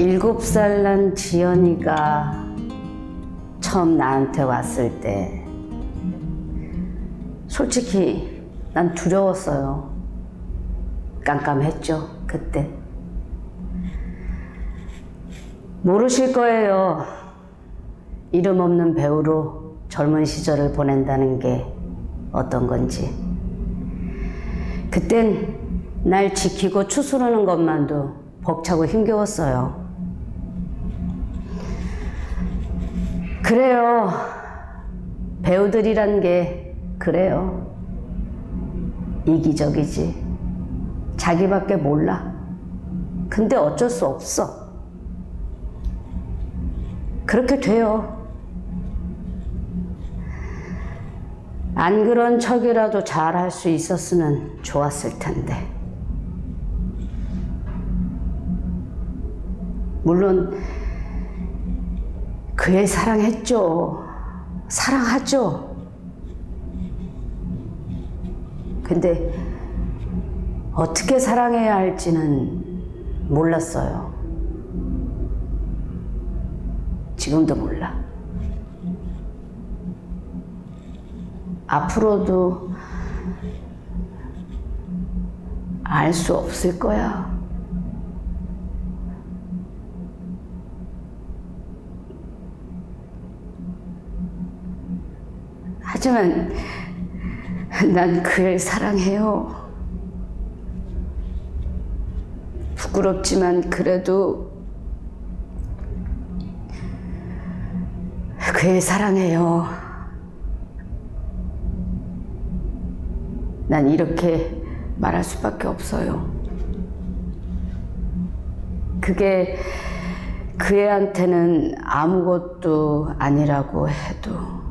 일곱 살 난 지연이가 처음 나한테 왔을 때 솔직히 난 두려웠어요. 깜깜했죠, 그때. 모르실 거예요. 이름 없는 배우로 젊은 시절을 보낸다는 게 어떤 건지. 그땐 날 지키고 추스르는 것만도 벅차고 힘겨웠어요. 그래요. 배우들이란 게 그래요. 이기적이지. 자기밖에 몰라. 근데 어쩔 수 없어. 그렇게 돼요. 안 그런 척이라도 잘 할 수 있었으면 좋았을 텐데. 물론, 그애 사랑했죠. 사랑하죠. 근데, 어떻게 사랑해야 할지는 몰랐어요. 지금도 몰라. 앞으로도 알 수 없을 거야. 하지만 난 그를 사랑해요. 부끄럽지만 그래도 그애 사랑해요. 난 이렇게 말할 수밖에 없어요. 그게 그 애한테는 아무것도 아니라고 해도